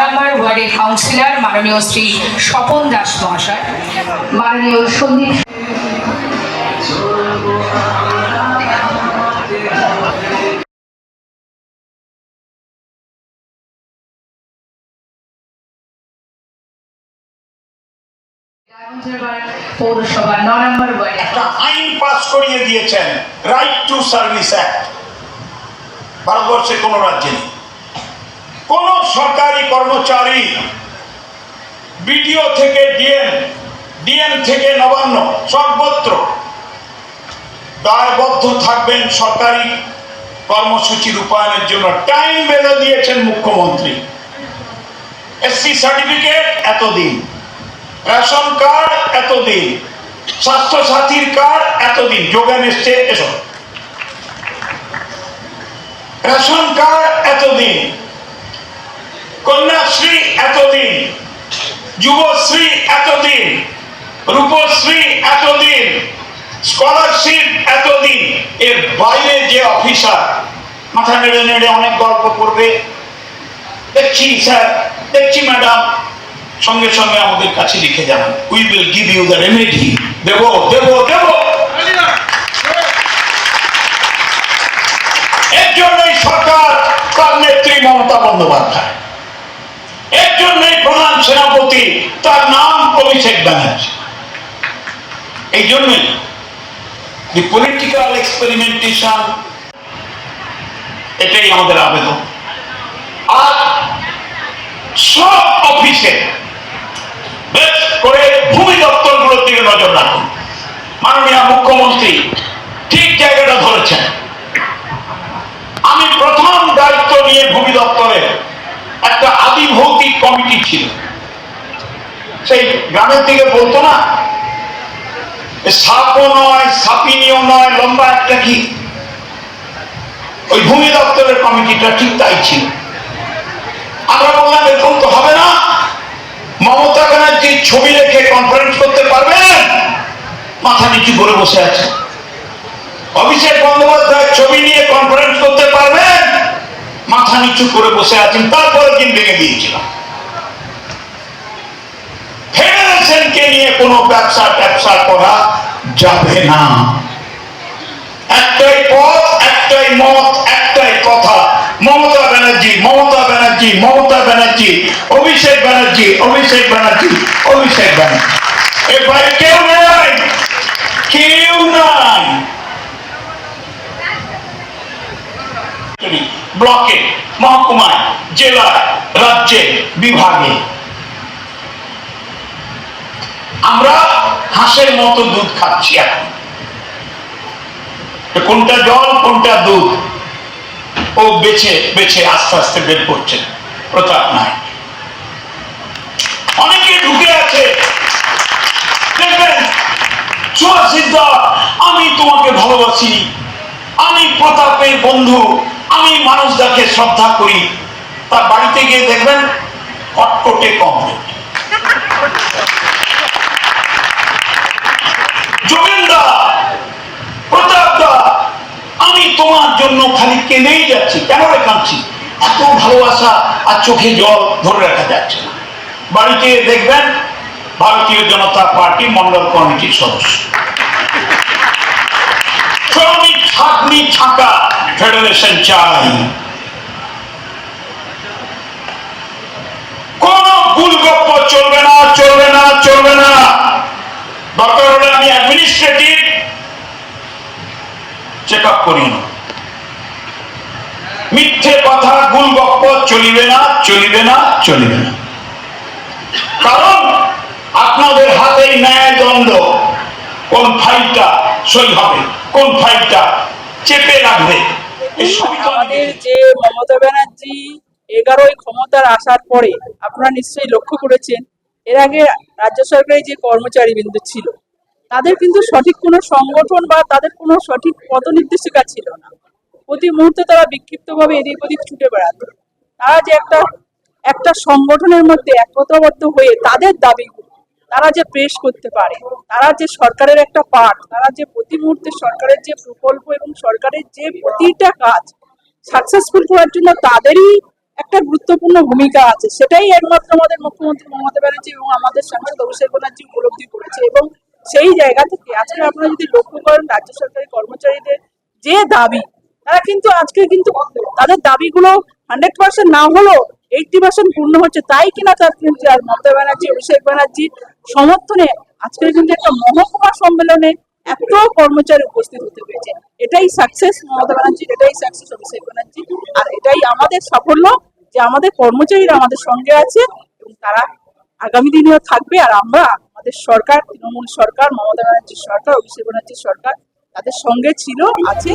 নম্বর ওয়ার্ডের কাউন্সিলর মাননীয় শ্রী স্বপন দাস মহাশয়। মাননীয় সন্দীপ নম্বর একটা আইন করিয়ে দিয়েছেন রাইট টু সার্ভিস অ্যাক্ট ভারতবর্ষের কোন রাজ্যে নেই। কোন সরকারি কর্মচারী বিডিও থেকে ডিএম ডিএম থেকে নবান্ন, সর্বত্র দায়বদ্ধ থাকবেন সরকারি কর্মসূচি রূপায়ণের জন্য। টাইম বেঁধে দিয়েছেন মুখ্যমন্ত্রী। এসসি সার্টিফিকেট এতদিন, রেশন কার্ড এতদিন স্বাস্থ্য সাথীর কার্ড এতদিন, যোগান এসছে এসব রেশন কার্ড এতদিন কন্যাশ্রী এতদিন, যুবশ্রী এতদিন, রূপশ্রী এতদিন, স্কলারশিপ এতদিন, এর বাইরে যে অফিসার মাথা নেড়ে নেড়ে অনেক গল্প করবে। দেখছি, স্যার, দেখছি ম্যাডাম, সঙ্গে সঙ্গে আমাদের কাছে লিখে যাবেন we will give you the remedy দেব দেব দেব। এর জন্যই সরকার তার নেত্রী মমতা বন্দ্যোপাধ্যায়। এর প্রধান সেনাপতি তার নাম অভিষেক ব্যানার্জি। এই জন্যই পলিটিক্যাল এক্সপেরিমেন্টেশন এটাই আমাদের আবেদন। আর সব অফিসে বেশ করে ভূমি দপ্তরগুলোর দিকে নজর রাখুন। মাননীয় মুখ্যমন্ত্রী ঠিক জায়গাটা ধরেছেন। আমি প্রথম দায়িত্ব নিয়ে ভূমি দপ্তরের একটা আদি ভৌতিক কমিটি ছিল। সেই গ্রামের দিকে বলতো না এ সাপও নয়, সাপিনিও নয়, লম্বা একটা কি ওই ভূমি দপ্তরের কমিটিটা ঠিক তাই ছিল। আমরা বললাম, এরকম তো হবে না। মমতা ব্যানার্জির ছবি রেখে কনফারেন্স করতে পারবেন মাথা নিচু করে বসে আছে। অভিষেক বন্দ্যোপাধ্যায়ের ছবি নিয়ে কনফারেন্স করতে মাথা নিচু করে বসে আছেন তারপরে দিন ভেঙে দিয়েছিলাম। নিয়ে কোনো ব্যবসা করা যাবে না। একটাই পথ, একটাই মত, একটাই কথা। মমতা ব্যানার্জি মমতা ব্যানার্জি মমতা ব্যানার্জি, অভিষেক ব্যানার্জি অভিষেক ব্যানার্জি অভিষেক ব্যানার্জি। এর বাইরে কেউ নাই, কেউ ব্লকে, মহকুমায়, জেলায়, রাজ্যে, বিভাগে। আমরা হাঁসের মতো দুধ খাচ্ছি এখন। কোনটা জল, কোনটা দুধ? ও বেছে বেছে, আস্তে আস্তে বের প্রতাপ নাই। অনেকে ঢুকে আছে। দেখবেন সুহাসিদ্ধা আমি তোমাকে ভালোবাসি। আমি প্রতাপের বন্ধু। আমি মানুষদাকে শ্রদ্ধা করি, তার বাড়িতে গিয়ে দেখবেন কটকটে প্রতাপ আমি খালি যাচ্ছি কেন এত ভালোবাসা আর চোখে জল ধরে রাখা যাচ্ছে না। বাড়িতে দেখবেন ভারতীয় জনতা পার্টি মন্ডল কমিটির সদস্য। ছাকনি ছাকা ফেডারেশন চাই। কোন গুলগপ্প চলবে না চলবে না চলবে না। দরকার হলে আমি অ্যাডমিনিস্ট্রেটিভ করিও না। মিথ্যে কথা গুল গপ্প চলিবে না চলিবে না চলিবে না। কারণ আপনাদের হাতেই ন্যায় দণ্ড কোন ফাইলটা সই হবে। কোন ফাইলটা চেপে রাখবে? আমাদের যে মমতা ব্যানার্জি এগারোই ক্ষমতার আসার পরে আপনারা নিশ্চয়ই লক্ষ্য করেছেন এর আগে রাজ্য সরকারি যে কর্মচারী বিন্দু ছিল তাদের কিন্তু সঠিক কোনো সংগঠন বা তাদের কোনো সঠিক পদনির্দেশিকা ছিল না। প্রতি মুহূর্তে তারা বিক্ষিপ্তভাবে এদিক ওদিক ছুটে বেড়াতো। তারা যে একটা একটা সংগঠনের মধ্যে একতাবদ্ধ হয়ে তাদের দাবি তারা যে পেশ করতে পারে, তারা যে সরকারের একটা পার্ট তারা যে প্রতি মুহূর্তে সরকারের যে প্রকল্প এবং সরকারের যে প্রতিটা কাজ সাকসেসফুল করার জন্য তাদেরই একটা গুরুত্বপূর্ণ ভূমিকা আছে, সেটাই একমাত্র আমাদের মুখ্যমন্ত্রী মমতা ব্যানার্জি এবং আমাদের সাংসদ অভিষেক ব্যানার্জি উপলব্ধি করেছে এবং সেই জায়গা থেকে আজকে আপনারা যদি লক্ষ্য করেন রাজ্য সরকারি কর্মচারীদের যে দাবি, তারা কিন্তু আজকে কিন্তু তাদের দাবিগুলো হান্ড্রেড পার্সেন্ট না হলেও এইটটি পার্সেন্ট পূর্ণ হচ্ছে, তাই কিনা তার কিন্তু আর মমতা ব্যানার্জি, অভিষেক ব্যানার্জির সমর্থনে আজকে কিন্তু একটা মহকুমা সম্মেলনে এত কর্মচারী উপস্থিত হতে পেরেছে। এটাই সাকসেস মমতা ব্যানার্জির এটাই সাকসেস অভিষেক ব্যানার্জি। আর এটাই আমাদের সাফল্য যে আমাদের কর্মচারীরা আমাদের সঙ্গে আছে এবং তারা আগামী দিনেও থাকবে। আর আমরা আমাদের সরকার, তৃণমূল সরকার, মমতা ব্যানার্জির সরকার, অভিষেক ব্যানার্জির সরকার তাদের সঙ্গে ছিল, আছে।